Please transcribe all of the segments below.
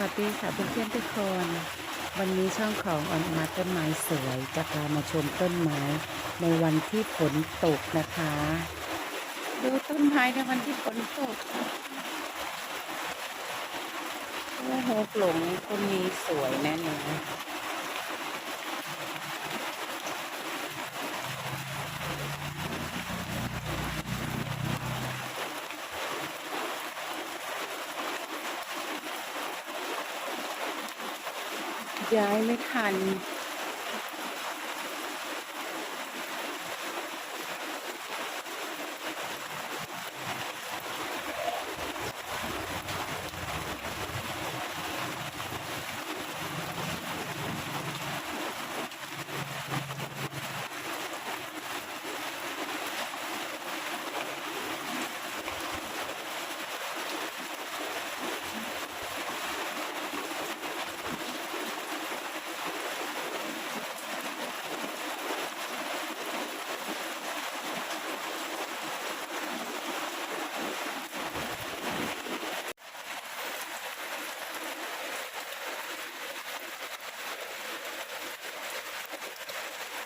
วัสดีค่ะเพื่อนๆทุกคน วันนี้ช่องของออนมาต้นไม้สวยจะพามาชมต้นไม้ ในวันที่ฝนตกนะคะ ดูต้นไม้ในวันที่ฝนตกโอ้โหหลงต้นนี้สวยแน่นอน ย้ายไม่ทัน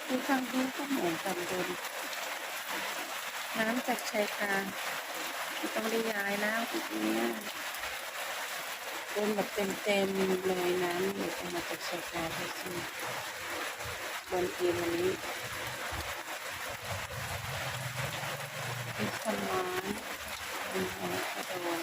ดูทางนี้ก็เหมือนกันเดินน้ำจากชายคาต้องได้ย้ายแล้วทีเนี้ยเดินแบบเต็มๆเลยน้ำหยุดออกมาจากชายคาไปสิบนทีมันนี้มีคนน้ำมีหัวกระโดน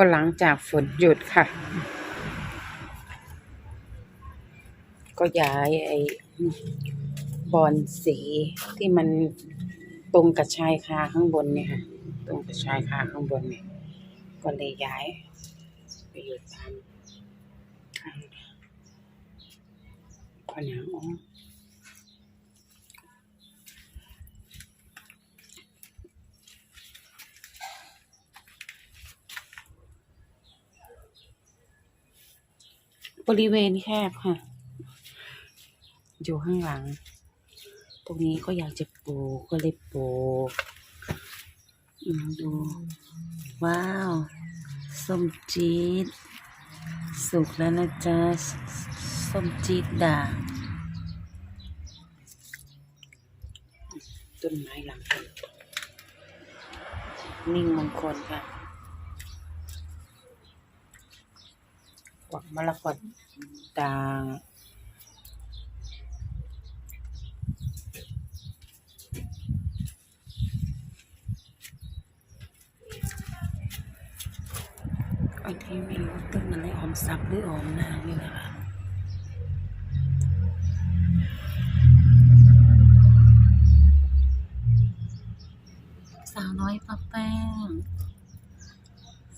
พอหลังจากฝนหยุดค่ะ ก็ย้ายไอ้บอลสีที่มันตรงกับชายคาข้างบนเนี่ยค่ะ ตรงกับชายคาข้างบนเนี่ย ก็เลยย้ายไปอยู่ตามข้างผนังอ๋อ บริเวณแคบค่ะ อยู่ข้างหลัง ตรงนี้ก็อยากจะปลูกก็เลยปลูกดู ว้าว ส้มจี๊ด สุกแล้วนะจ๊ะ ส้มจี๊ดด่างต้นไม้หลังต้นนิ่งมงคลค่ะ กวักมะละกอด่างอันนี้ไม่รู้ต้นอะไรออมทรัพย์หรือออมนางนี่นะคะสาวน้อยป้าแป้ง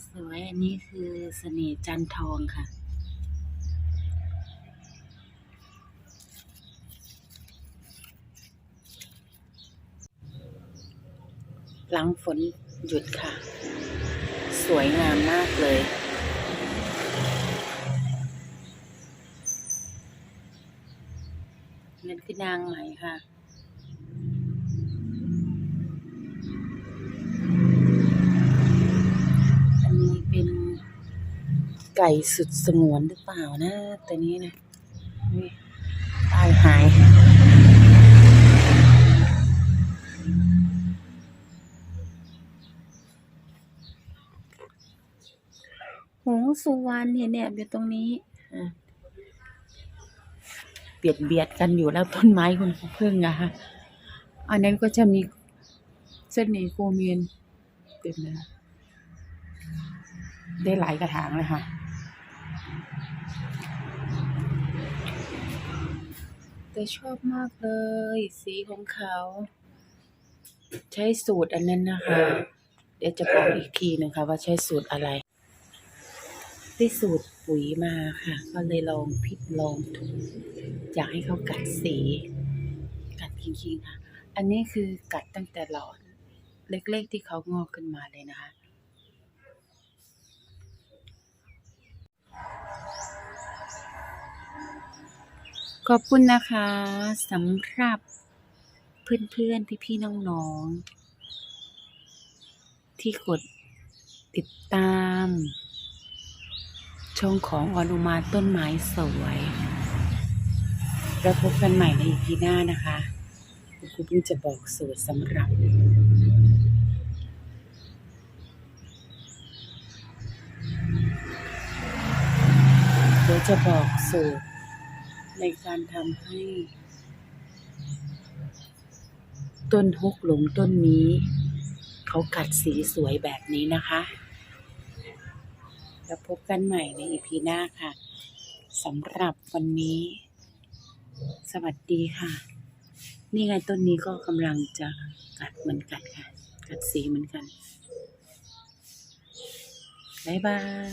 สวยอันนี้คือเสน่ห์จันทองค่ะ หลังฝนหยุดค่ะ สวยงามมากเลย นั่นคือนางไหมค่ะอันนี้เป็นไก่สุดสงวนหรือเปล่านะ ตัวนี้นะนี่ตายหาย หงส์สุวรรณเห็นเนี่ยอยู่ตรงนี้เบียดเบียดกันอยู่แล้วต้นไม้คุณพึ่งอะค่ะอันนั้นก็จะมีเส้นนีโกเมียนเต็มเลยได้หลายกระถางเลยค่ะแต่ชอบมากเลย สีของเขา ใช้สูตรอันนั้นนะคะ เดี๋ยวจะบอกอีกทีหนึ่งค่ะว่าใช้สูตรอะไร ได้สูตรปุ๋ยมาค่ะ ก็เลยลองผิดลองถูกอยากให้เขากัดสี กัดจริงๆค่ะ อันนี้คือกัดตั้งแต่หลอดเล็กๆที่เขางอกขึ้นมาเลยนะคะขอบคุณนะคะสำหรับเพื่อนๆ พี่ๆ น้องๆ ที่กดติดตาม ช่องของอนุมาต้นไม้สวย แล้วพบกันใหม่ในอีพีหน้านะคะคุณครูเพิ่งจะบอกสูตรสำหรับเดี๋ยวจะบอกสูตรในการทำให้ ต้นฮกหลงต้นนี้ เขากัดสีสวยแบบนี้นะคะ แล้วพบกันใหม่ในอีพีหน้าค่ะสำหรับวันนี้ สวัสดีค่ะ นี่ไงต้นนี้ก็กำลังจะกัดเหมือนกันค่ะ กัดสีเหมือนกันบ๊ายบาย